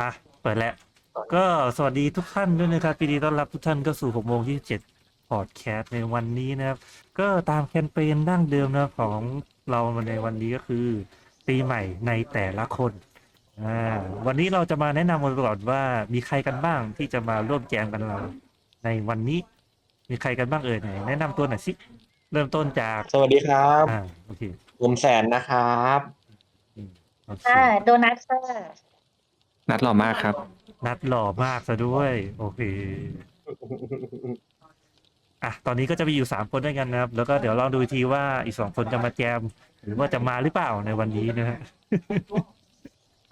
อะเปิดแล้ว ก็สวัสดีทุกท่านด้วยนะครับปีดีต้อนรับทุกท่านก็สู่6โมง27พอดแคสต์ในวันนี้นะครับ ก็ตามแคมเปญดั้งเดิมนะของเราในวันนี้ก็คือปีใหม่ในแต่ละคนอ่าวันนี้เราจะมาแนะนำกันก่อนว่ามีใครกันบ้างที่จะมาร่วมแจมกันเรา ในวันนี้ มีใครกันบ้างเอ่ยไหนแนะนำตัวหน่อยสิเริ่มต้นจากสวัสดีครับอ่าโอเคผมแสนนะครับอืมโอเค ค่ะโดนัทค่ะ นัดหล่อมากครับ นัดหล่อมากซะด้วย โอเคอะตอนนี้ก็จะมีอยู่สามคนด้วยกันนะครับ แล้วก็เดี๋ยวลองดูอีกทีว่าอีกสองคนจะมาแจม หรือว่าจะมาหรือเปล่าในวันนี้นะฮะ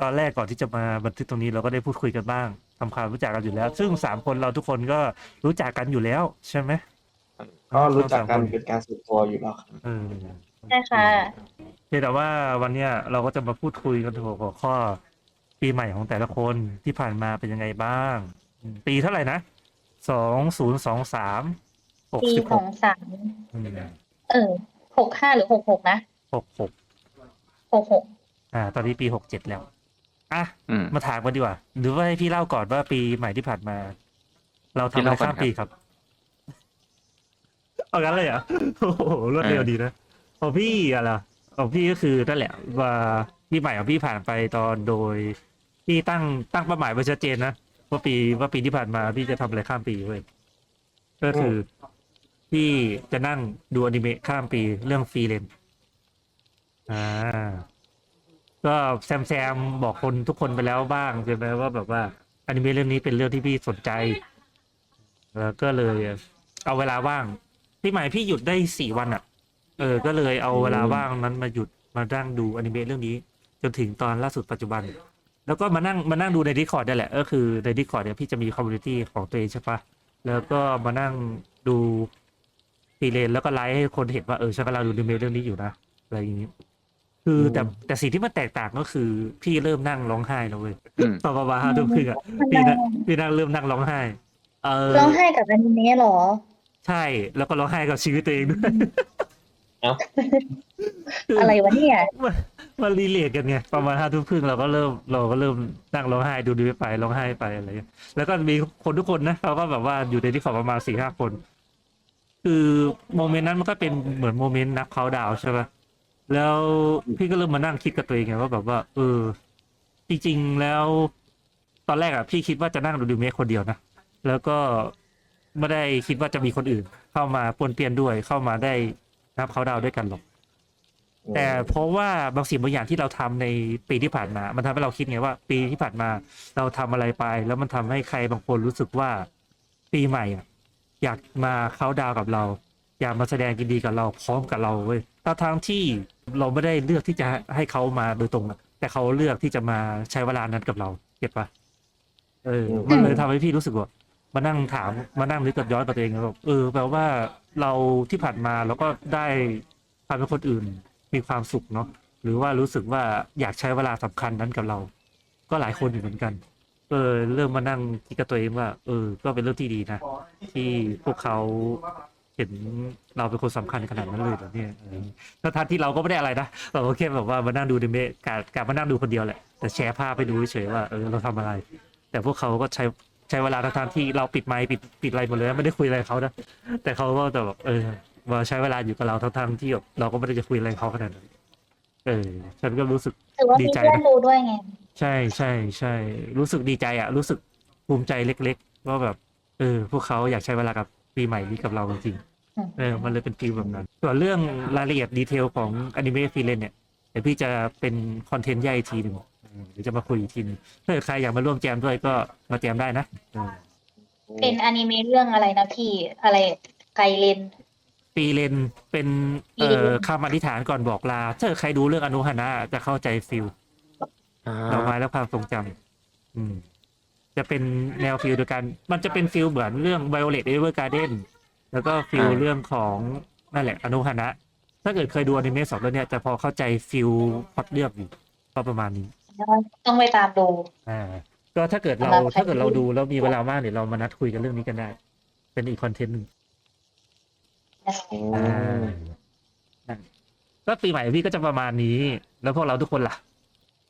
ตอนแรกก่อนที่จะมาบันทึกตรงนี้เราก็ได้พูดคุยกันบ้างทำความรู้จักกันอยู่แล้ว ซึ่งสามคนเราทุกคนก็รู้จักกันอยู่แล้ว ใช่ไหมก็รู้จักกันเป็นการส่วนตัวอยู่แล้วครับเออใช่ค่ะเพียงแต่ว่าวันเนี้ยเราก็จะมาพูดคุยกันถึงหัวข้อ ปีใหม่ของแต่ละคนที่ผ่านมาเป็นยังไงบ้างอืมปีเท่าไหร่นะสองศูนย์สองสามหกปีสิบขหอกงสามอืมเออหกห้าหรือหกหกนะหกหกหกหกอ่า ตอนนี้ปีหกเจ็ดแล้ว อะ อืม มาถามกันดีกว่า หรือว่าให้พี่เล่าก่อนว่าปีใหม่ที่ผ่านมา เราทำพี่อะไรเล่าก่อนข้ามปีครับ เอางั้นเลยเหรอะโอ้โหรวดเร็วดีนะของพี่อะไรของพี่ก็คือนั่นแหละ ว่าปีใหม่ของพี่ผ่านไปตอนโดย พี่ตั้งตั้งเป้าหมายไว้ชัดเจนนะว่าปีว่าปีที่ผ่านมาพี่จะทำอะไรข้ามปีเว้ยก็คือพี่จะนั่งดูอนิเมะข้ามปีเรื่องฟรีเลนอ่า ก็แซมแซมบอกคนทุกคนไปแล้วบ้างใช่ไหมว่าแบบว่าอนิเมะเรื่องนี้เป็นเรื่องที่พี่สนใจแล้วก็เลย เอาเวลาว่างพี่ใหม่พี่หยุดได้สี่วันอะ เออ ก็เลยเอาเวลาว่างนั้นมาหยุดมานั่งดูอนิเมะเรื่องนี้ จนถึงตอนล่าสุดปัจจุบัน แล้วก็มานั่งมานั่งดูใน Discord นี่แหละก็คือใน Discord เนี่ยพี่จะมีคอมมูนิตี้ของตัวเองใช่ปะแล้วก็มานั่งดูฟีเลนแล้วก็ไลฟ์ให้คนเห็นว่าเออฉันกำลังดูอนิเมะเรื่องนี้อยู่นะอะไรอย่างนี้ คือแต่แต่สิ่งที่มันแตกต่างก็คือ พี่เริ่มนั่งร้องไห้แล้วเว้ยอืมตอนประมาณห้าทุ่มครึ่งอะพี่นั่งพี่นั่งเริ่มนั่งร้องไห้ เออร้องไห้กับอนิเมะเหรอ ใช่แล้วก็ร้องไห้กับชีวิตตัวเองด้วยอะไรวะเนี่ย มันรีเลทกันไงประมาณห้าทุ่มครึ่งเราก็เริ่มเราก็เริ่มนั่งร้องไห้ดูดูไปร้องไห้ไปอะไรอย่างเงี้ยแล้วก็มีคนทุกคนนะเขาก็แบบว่าอยู่ในที่ขอประมาณสี่ห้าคน คือโมเมนต์นั้นมันก็เป็นเหมือนโมเมนต์นับเขาดาวใช่ปะแล้วพี่ก็เริ่มมานั่งคิดกับตัวเองไงว่าแบบว่า เออ จริงๆแล้ว ตอนแรกอะพี่คิดว่าจะนั่งดูดูเมคคนเดียวนะแล้วก็ไม่ได้คิดว่าจะมีคนอื่น เข้ามาปวนเปียนด้วยเข้ามาได้นับเขาดาวด้วยกันหรอก แต่เพราะว่าบางสิ่งบางอย่างที่เราทำในปีที่ผ่านมา มันทำให้เราคิดไงว่า ปีที่ผ่านมาเราทำอะไรไป แล้วมันทำให้ใครบางคนรู้สึกว่าปีใหม่อะอยากมาเข้าน์ดาวน์กับเรา อยากมาแสดงกินดีกับเราพร้อมกับเราเว้ยทั้งทางๆที่เราไม่ได้เลือกที่จะให้เขามาโดยตรงอะแต่เขาเลือกที่จะมาใช้เวลานั้นกับเราเก็ตปะเออ มันเลยทำให้พี่รู้สึกว่ามานั่งถามมานั่งนึกกับย้อนกับตัวเองแล้วแบบเออแปลว่าเราที่ผ่านมาเราก็ได้ทำให้คนอื่น มีความสุขเนาะหรือว่ารู้สึกว่าอยากใช้เวลาสำคัญนั้นกับเรา ก็หลายคนอยู่เหมือนกัน เออเริ่มมานั่งคิดกับตัวเองว่า เออ ก็เป็นเรื่องที่ดีนะที่พวกเขาเห็นเราเป็นคนสำคัญขนาดนั้นเลยเหรอเนี่ยอะไรอย่างงี้แล้วทันที่เราก็ไม่ได้อะไรนะเราก็แค่แบบว่ามานั่งดูดิเมะการการมานั่งดูคนเดียวแหละแต่แชร์ภาพไปดูเฉยๆว่าเออเราทำอะไร แต่พวกเขาก็ใช้ใช้เวลาทั้งที่เราปิดไมค์ปิดปิดอะไรหมดเลย ไม่ได้คุยอะไรเขานะแต่เขาก็จะแบบเออ มาใช้เวลาอยู่กับเราทั้งๆที่แบบเราก็ไม่ได้จะคุยอะไรกับเขาขนาดนั้นเออ ฉันก็รู้สึก ถือว่าดีมีใจเพื่อนนะดูด้วยไง ใช่ใช่ใช่รู้สึกดีใจอะรู้สึกภูมิใจเล็กๆว่าแบบ เออ พวกเขาอยากใช้เวลากับปีใหม่นี้กับเราจริงอืม ๆเออ มันเลยเป็นฟีลแบบนั้นส่วนเรื่องรายละเอียดดีเทลของอนิเมะฟรีเลนเนี่ยเดี๋ยวพี่จะเป็นคอนเทนต์ย่อยอีกทีหนึ่งเออเดี๋ยวจะมาคุยอีกทีหนึงถ้าเกิดใครอยากมาร่วมแจมด้วยก็มาแจมได้นะเออเป็นอนิเมะเรื่องอะไรนะพี่อะไรไกเลน ปีเลนเป็นปีเอ่เลอนคำอธิษฐานก่อนบอกลาถ้าเกิดใครดูเรื่องอนุหานะจะเข้าใจฟิลอ่าดอกไม้และความทรงจำอืม จะเป็นแนวฟิลเดียวกันมันจะเป็นฟิลเหมือนเรื่อง Violet Evergarden แล้วก็ฟิลเรื่องของนั่นแหละ อนุหานะถ้าเกิดเคยดูอนิเมะสองเรื่องเนี้ยจะพอเข้าใจฟิลพล็อตเรื่องอยู่ก็ประมาณนี้ต้องไปตามดูอ่าก็ถ้าเกิดเราสำหรับใครถ้าเกิดเราที่ดูแล้วมีเวลามากเดี๋ยวเรามานัดคุยกันเรื่องนี้กันได้ เป็นอีกคอนเทนต์หนึ่งอือ่ามนั่น ก็ปีใหม่พี่ก็จะประมาณนี้ แล้วพวกเราทุกคนล่ะ